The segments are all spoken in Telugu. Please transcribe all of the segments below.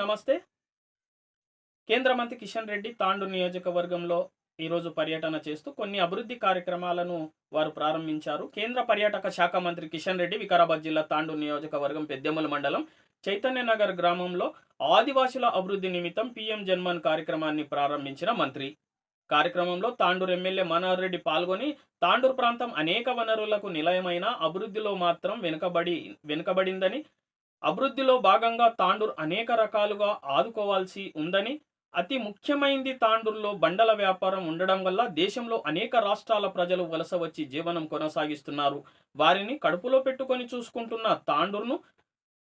నమస్తే. కేంద్ర మంత్రి కిషన్ రెడ్డి తాండు నియోజకవర్గంలో ఈరోజు పర్యటన చేస్తూ కొన్ని అభివృద్ధి కార్యక్రమాలను వారు ప్రారంభించారు. కేంద్ర పర్యాటక శాఖ మంత్రి కిషన్ రెడ్డి వికారాబాద్ జిల్లా తాండు నియోజకవర్గం పెద్దెముల మండలం చైతన్యనగర్ గ్రామంలో ఆదివాసుల అభివృద్ధి నిమిత్తం పీఎం జన్మన్ కార్యక్రమాన్ని ప్రారంభించిన మంత్రి. కార్యక్రమంలో తాండూరు ఎమ్మెల్యే మనోహర్ రెడ్డి పాల్గొని తాండూరు ప్రాంతం అనేక వనరులకు నిలయమైన అభివృద్ధిలో మాత్రం వెనుకబడి వెనుకబడిందని అభివృద్ధిలో భాగంగా తాండూర్ అనేక రకాలుగా ఆదుకోవాల్సి ఉందని అతి ముఖ్యమైనది తాండూరులో బండల వ్యాపారం ఉండడం వల్ల దేశంలో అనేక రాష్ట్రాల ప్రజలు వలస వచ్చి జీవనం కొనసాగిస్తున్నారు. వారిని కడుపులో పెట్టుకొని చూసుకుంటున్న తాండూరును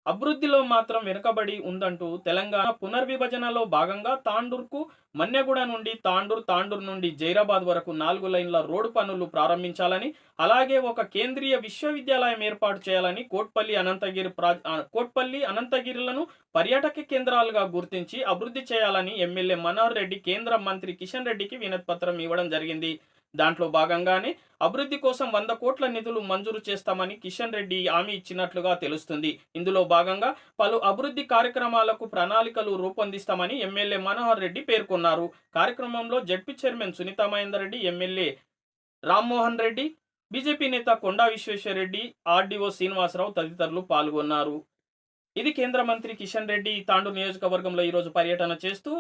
అభివృద్ధిలో మాత్రం వెనుకబడి ఉందంటూ తెలంగాణ పునర్విభజనలో భాగంగా తాండూర్కు మన్నెగూడ నుండి తాండూర్ తాండూర్ నుండి జైరాబాద్ వరకు నాలుగు లైన్ల రోడ్డు పనులు ప్రారంభించాలని అలాగే ఒక కేంద్రీయ విశ్వవిద్యాలయం ఏర్పాటు చేయాలని కోట్పల్లి అనంతగిరి ప్రా కోట్పల్లి అనంతగిరిలను పర్యాటక కేంద్రాలుగా గుర్తించి అభివృద్ధి చేయాలని ఎమ్మెల్యే మనోహర్ రెడ్డి కేంద్ర మంత్రి కిషన్ రెడ్డికి వినతిపత్రం ఇవ్వడం జరిగింది. దాంట్లో భాగంగానే అభివృద్ధి కోసం వంద కోట్ల నిధులు మంజూరు చేస్తామని కిషన్ రెడ్డి హామీ ఇచ్చినట్లుగా తెలుస్తుంది. ఇందులో భాగంగా పలు అభివృద్ధి కార్యక్రమాలకు ప్రణాళికలు రూపొందిస్తామని ఎమ్మెల్యే మనోహర్ రెడ్డి పేర్కొన్నారు. కార్యక్రమంలో ZP chairman Sunitha Mahender Reddy MLA Rammohan Reddy BJP నేత కొండా విశ్వేశ్వరరెడ్డి ఆర్డీఓ శ్రీనివాసరావు తదితరులు పాల్గొన్నారు. ఇది కేంద్ర మంత్రి కిషన్ రెడ్డి తాండూరు నియోజకవర్గంలో ఈరోజు పర్యటన చేస్తూ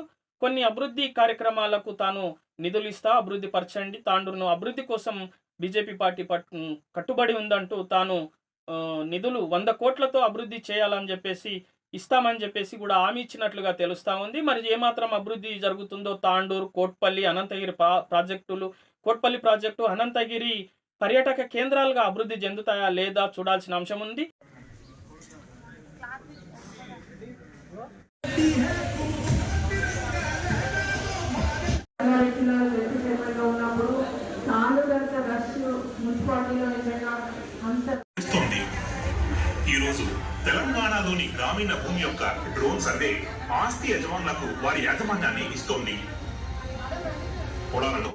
కొన్ని అభివృద్ధి కార్యక్రమాలకు తాను నిధులు ఇస్తా అభివృద్ధి పరచండి. తాండూరును అభివృద్ధి కోసం బీజేపీ పార్టీ పట్ కట్టుబడి ఉందంటూ తాను నిధులు వంద కోట్లతో అభివృద్ధి చేయాలని చెప్పేసి ఇస్తామని చెప్పేసి కూడా హామీ ఇచ్చినట్లుగా తెలుస్తా ఉంది. మరి ఏమాత్రం అభివృద్ధి జరుగుతుందో తాండూరు కోట్పల్లి అనంతగిరి ప్రా ప్రాజెక్టులు కోట్పల్లి ప్రాజెక్టు అనంతగిరి పర్యాటక కేంద్రాలుగా అభివృద్ధి చెందుతాయా లేదా చూడాల్సిన అంశం ఉంది. ఈరోజు తెలంగాణలోని గ్రామీణ భూమి యొక్క డ్రోన్ సర్వే ఆస్తి యజమానులకు వారి యాజమాన్యాన్ని ఇస్తోంది. పొలాలలో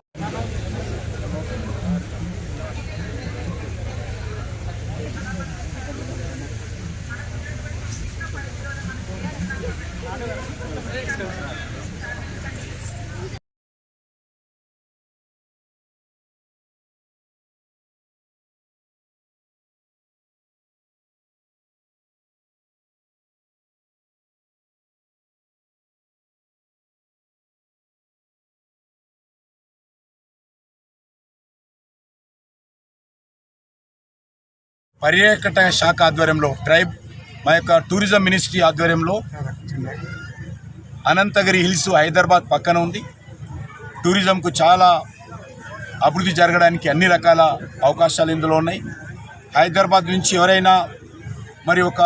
పర్యాటక శాఖ ఆధ్వర్యంలో ట్రైబ్ మా యొక్క టూరిజం మినిస్ట్రీ ఆధ్వర్యంలో అనంతగిరి హిల్స్ హైదరాబాద్ పక్కన ఉంది. టూరిజంకు చాలా అభివృద్ధి జరగడానికి అన్ని రకాల అవకాశాలు ఇందులో ఉన్నాయి. హైదరాబాద్ నుంచి ఎవరైనా మరి ఒక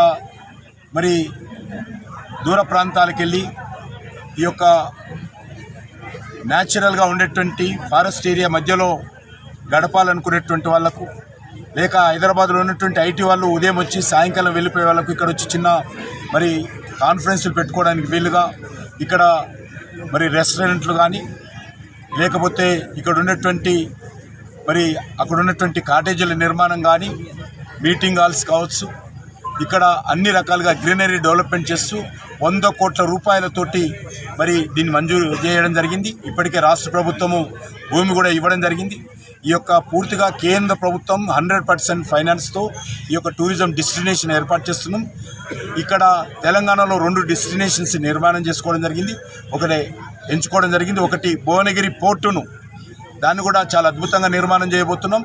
మరి దూర ప్రాంతాలకు వెళ్ళి ఈ యొక్క న్యాచురల్గా ఉండేటువంటి ఫారెస్ట్ ఏరియా మధ్యలో గడపాలనుకునేటువంటి వాళ్ళకు లేక హైదరాబాద్లో ఉన్నటువంటి ఐటీ వాళ్ళు ఉదయం వచ్చి సాయంకాలం వెళ్ళిపోయే వాళ్ళకు ఇక్కడ వచ్చి చిన్న మరి కాన్ఫరెన్స్లు పెట్టుకోవడానికి వీలుగా ఇక్కడ మరి రెస్టారెంట్లు కానీ లేకపోతే ఇక్కడ ఉన్నటువంటి మరి అక్కడ ఉన్నటువంటి కాటేజీల నిర్మాణం కానీ మీటింగ్ హాల్స్ కావచ్చు ఇక్కడ అన్ని రకాలుగా గ్రీనరీ డెవలప్మెంట్ చేస్తూ వంద కోట్ల రూపాయలతోటి మరి దీన్ని మంజూరు చేయడం జరిగింది. ఇప్పటికే రాష్ట్ర ప్రభుత్వము భూమి కూడా ఇవ్వడం జరిగింది. ఈ యొక్క పూర్తిగా కేంద్ర ప్రభుత్వం హండ్రెడ్ పర్సెంట్ ఫైనాన్స్తో ఈ యొక్క టూరిజం డెస్టినేషన్ ఏర్పాటు చేస్తున్నాం. ఇక్కడ తెలంగాణలో రెండు డెస్టినేషన్స్ నిర్మాణం చేసుకోవడం జరిగింది. ఒకటి ఎంచుకోవడం జరిగింది. ఒకటి భువనగిరి పోర్టును దాన్ని కూడా చాలా అద్భుతంగా నిర్మాణం చేయబోతున్నాం.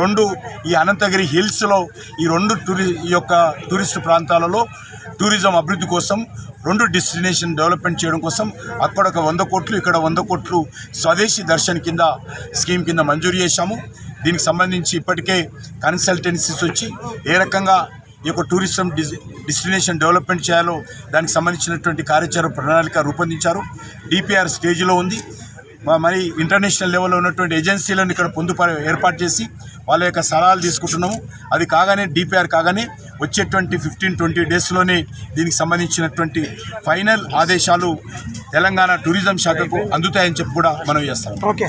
రెండు ఈ అనంతగిరి హిల్స్లో ఈ రెండు టూరి ఈ యొక్క టూరిస్ట్ ప్రాంతాలలో టూరిజం అభివృద్ధి కోసం రెండు డెస్టినేషన్ డెవలప్మెంట్ చేయడం కోసం అక్కడ ఒక వంద కోట్లు ఇక్కడ వంద కోట్లు స్వదేశీ దర్శన్ కింద స్కీమ్ కింద మంజూరు చేశాము. దీనికి సంబంధించి ఇప్పటికే కన్సల్టెన్సీస్ వచ్చి ఏ రకంగా ఈ యొక్క టూరిజం డెస్టినేషన్ డెవలప్మెంట్ చేయాలో దానికి సంబంధించినటువంటి కార్యాచరణ ప్రణాళిక రూపొందించారు. డిపిఆర్ స్టేజ్లో ఉంది. మరి ఇంటర్నేషనల్ లెవెల్లో ఉన్నటువంటి ఏజెన్సీలను ఇక్కడ పొందుప ఏర్పాటు చేసి వాళ్ళ యొక్క సలహాలు తీసుకుంటున్నాము. అది కాగానే డిపిఆర్ కాగానే వచ్చేటువంటి ఫిఫ్టీన్ ట్వంటీ డేస్లోనే దీనికి సంబంధించినటువంటి ఫైనల్ ఆదేశాలు తెలంగాణ టూరిజం శాఖకు అందుతాయని చెప్పి కూడా మనం చేస్తాం. ఓకే.